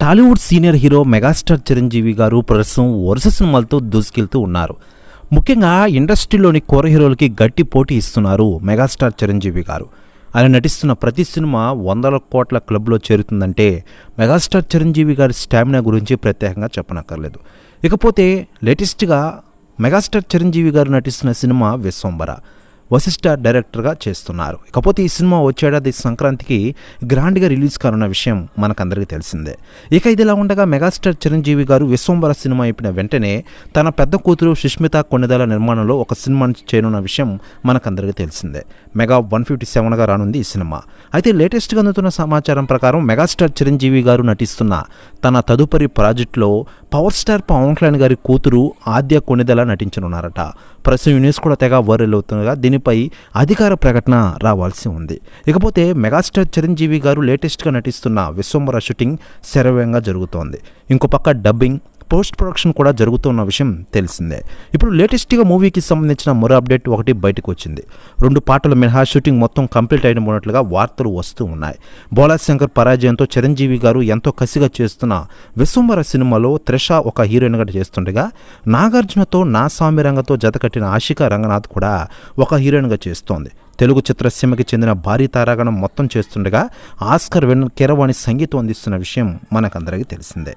Tollywood senior hero megastar Chiranjeevi garu ప్రస్తుతం వరుస సినిమాలతో దూసుకెళ్తూ ఉన్నారు. ముఖ్యంగా ఇండస్ట్రీలోని కోర హీరోలకి గట్టి పోటీ ఇస్తున్నారు మెగాస్టార్ చిరంజీవి గారు. ఆయన నటిస్తున్న ప్రతి సినిమా వందల కోట్ల క్లబ్లో చేరుతుందంటే మెగాస్టార్ చిరంజీవి గారి స్టామినా గురించి ప్రత్యేకంగా చెప్పనక్కర్లేదు. ఇకపోతే లేటెస్ట్గా మెగాస్టార్ చిరంజీవి గారు నటిస్తున్న సినిమా విశ్వంబర వశిష్ఠ డైరెక్టర్గా చేస్తున్నారు. ఇకపోతే ఈ సినిమా వచ్చేడాది సంక్రాంతికి గ్రాండ్గా రిలీజ్ కానున్న విషయం మనకందరికీ తెలిసిందే. ఇక ఇదిలా ఉండగా మెగాస్టార్ చిరంజీవి గారు విశ్వంబర సినిమా అయిపోయిన వెంటనే తన పెద్ద కూతురు సుష్మిత కొన్నిదల నిర్మాణంలో ఒక సినిమాను చేయనున్న విషయం మనకందరికీ తెలిసిందే. మెగా వన్ ఫిఫ్టీ సెవెన్గా రానుంది ఈ సినిమా. అయితే లేటెస్ట్గా అందుతున్న సమాచారం ప్రకారం మెగాస్టార్ చిరంజీవి గారు నటిస్తున్న తన తదుపరి ప్రాజెక్టులో పవర్ స్టార్ పవన్ కళ్యాణ్ గారి కూతురు ఆద్య కొనిదెల నటించనున్నారట. ప్రస్తుతం న్యూస్ కూడా తెగ వైరల్ అవుతుండగా దీనిపై అధికార ప్రకటన రావాల్సి ఉంది. ఇకపోతే మెగాస్టార్ చిరంజీవి గారు లేటెస్ట్గా నటిస్తున్న విశ్వంబర షూటింగ్ శరవేగంగా జరుగుతోంది. ఇంకో పక్క డబ్బింగ్ పోస్ట్ ప్రొడక్షన్ కూడా జరుగుతున్న విషయం తెలిసిందే. ఇప్పుడు లేటెస్ట్గా మూవీకి సంబంధించిన మరో అప్డేట్ ఒకటి బయటకు వచ్చింది రెండు పాటల మినహా షూటింగ్ మొత్తం కంప్లీట్ అయిన ఉన్నట్లుగా వార్తలు వస్తూ ఉన్నాయి. బోలాశంకర్ పరాజయంతో చిరంజీవి గారు ఎంతో కసిగా చేస్తున్న విశ్వంబర సినిమాలో త్రిష ఒక హీరోయిన్గా చేస్తుండగా నాగార్జునతో నా సామిరంగతో జతకట్టిన ఆశిక రంగనాథ్ కూడా ఒక హీరోయిన్గా చేస్తోంది. తెలుగు చిత్రసీమకి చెందిన భారీ తారాగణం మొత్తం చేస్తుండగా ఆస్కర్ విన్ కిరవాణి సంగీతం అందిస్తున్న విషయం మనకందరికీ తెలిసిందే.